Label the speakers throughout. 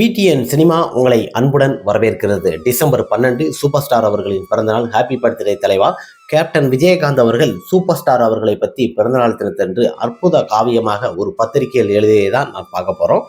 Speaker 1: PTN cinema உங்களை அன்புடன் வரவேற்கிறது. டிசம்பர் பன்னெண்டு சூப்பர் ஸ்டார் அவர்களின் பிறந்தநாள். ஹாப்பி பர்த்டே தலைவா. கேப்டன் விஜயகாந்த் அவர்கள் சூப்பர் ஸ்டார் அவர்களை பற்றி பிறந்தநாள் தினத்தன்று அற்புத காவியமாக ஒரு பத்திரிகையில் எழுதியதை தான் நான் பார்க்க போகிறோம்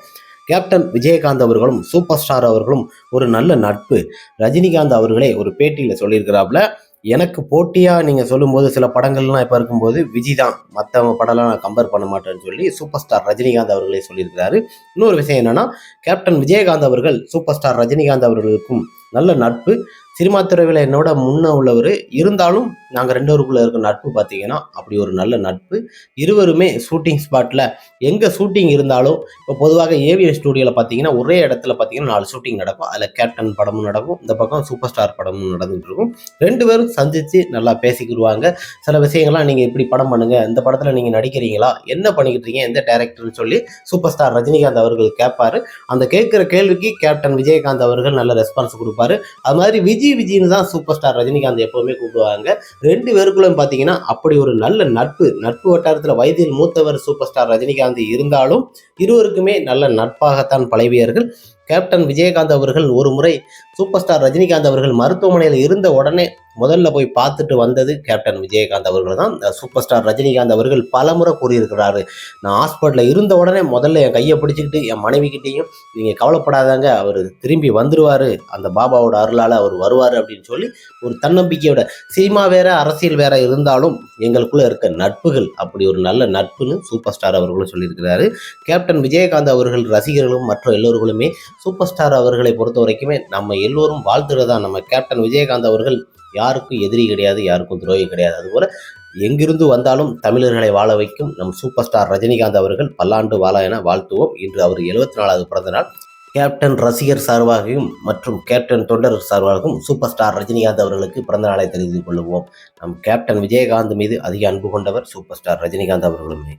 Speaker 1: கேப்டன் விஜயகாந்த் அவர்களும் சூப்பர் ஸ்டார் அவர்களும் ஒரு நல்ல நட்பு. ரஜினிகாந்த் அவர்களே ஒரு பேட்டியில் சொல்லியிருக்கிறாப்புல எனக்கு போட்டியாக நீங்கள் சொல்லும்போது சில படங்கள்லாம் இப்போ இருக்கும்போது விஜய் தான். மற்றவங்க படம்லாம் நான் கம்பேர் பண்ண மாட்டேன்னு சொல்லி சூப்பர் ஸ்டார் ரஜினிகாந்த் அவர்களே சொல்லியிருக்கிறாரு. இன்னொரு விஷயம் என்னன்னா கேப்டன் விஜயகாந்த் அவர்கள் சூப்பர் ஸ்டார் ரஜினிகாந்த் அவர்களுக்கும் நல்ல நட்பு. சினிமா துறையில் என்னோட முன்ன உள்ளவர். இருந்தாலும் நாங்கள் ரெண்டோருக்குள்ளே இருக்க நட்பு பார்த்தீங்கன்னா அப்படி ஒரு நல்ல நட்பு. இருவருமே ஷூட்டிங் ஸ்பாட்டில் எங்கே ஷூட்டிங் இருந்தாலும் இப்போ பொதுவாக ஏவிஎஸ் ஸ்டூடியோவில் பார்த்தீங்கன்னா ஒரே இடத்துல பார்த்தீங்கன்னா நாலு ஷூட்டிங் நடக்கும். அதில் கேப்டன் படமும் நடக்கும். இந்த பக்கம் சூப்பர் ஸ்டார் படமும் நடந்துகிட்டு இருக்கும். ரெண்டு பேரும் சந்தித்து நல்லா பேசிக்கிடுவாங்க சில விஷயங்கள்லாம் நீங்கள் இப்படி படம் பண்ணுங்கள் இந்த படத்தில் நீங்கள் நடிக்கிறீங்களா? என்ன பண்ணிக்கிட்டு இருக்கீங்க? எந்த டேரக்டர்னு சொல்லி சூப்பர் ஸ்டார் ரஜினிகாந்த் அவர்கள் கேட்பார். அந்த கேட்குற கேள்விக்கு கேப்டன் விஜயகாந்த் அவர்கள் நல்ல ரெஸ்பான்ஸ் கொடுப்பாரு. அது மாதிரி விஜய் விஜய்னு தான் சூப்பர் ஸ்டார் ரஜினிகாந்த் எப்பவுமே கூப்பிடுவாங்க. ரெண்டு பேருக்குள்ளும் பார்த்தீங்கன்னா அப்படி ஒரு நல்ல நட்பு நட்பு வட்டாரத்தில் வயதில் மூத்தவர் சூப்பர் ஸ்டார் ரஜினிகாந்த் இருந்தாலும் இருவருக்குமே நல்ல நட்பாகத்தான் பழவியர்கள். கேப்டன் விஜயகாந்த் அவர்கள் ஒரு முறை சூப்பர் ஸ்டார் ரஜினிகாந்த் அவர்கள் மருத்துவமனையில் இருந்த உடனே முதல்ல போய் பார்த்துட்டு வந்தது கேப்டன் விஜயகாந்த் அவர்கள் தான். சூப்பர் ஸ்டார் ரஜினிகாந்த் அவர்கள் பலமுறை கூறியிருக்கிறாரு. நான் ஹாஸ்பிட்டலில் இருந்த உடனே முதல்ல என் கையை பிடிச்சிக்கிட்டு என் மனைவிக்கிட்டேயும் நீங்கள் கவலைப்படாதாங்க அவர் திரும்பி வந்துடுவார் அந்த பாபாவோட அருளால் அவர் வருவார் அப்படின்னு சொல்லி ஒரு தன்னம்பிக்கையோட சினிமா வேற அரசியல் வேற இருந்தாலும் எங்களுக்குள்ளே இருக்க நட்புகள் அப்படி ஒரு நல்ல நட்புன்னு சூப்பர் ஸ்டார் அவர்களும் சொல்லியிருக்கிறாரு. கேப்டன் விஜயகாந்த் அவர்கள் ரசிகர்களும் மற்ற எல்லோர்களுமே சூப்பர் ஸ்டார் அவர்களை பொறுத்த வரைக்குமே நம்ம எல்லோரும் வாழ்த்துறதா நம்ம கேப்டன் விஜயகாந்த் அவர்கள் யாருக்கும் எதிரி கிடையாது யாருக்கும் துரோகி கிடையாது. அதுபோல எங்கிருந்து வந்தாலும் தமிழர்களை வாழ வைக்கும் நம் சூப்பர் ஸ்டார் ரஜினிகாந்த் அவர்கள் பல்லாண்டு வாழ என வாழ்த்துவோம். இன்று அவர் எழுபத்தி நாலாவது பிறந்த நாள். கேப்டன் ரசிகர் சார்பாகவும் மற்றும் கேப்டன் தொண்டர் சார்பாகவும் சூப்பர் ஸ்டார் ரஜினிகாந்த் அவர்களுக்கு பிறந்த நாளை தெரிவித்துக் கொள்வோம் நம் கேப்டன் விஜயகாந்த் மீது அதிக அன்பு கொண்டவர் சூப்பர் ஸ்டார் ரஜினிகாந்த் அவர்களுமே.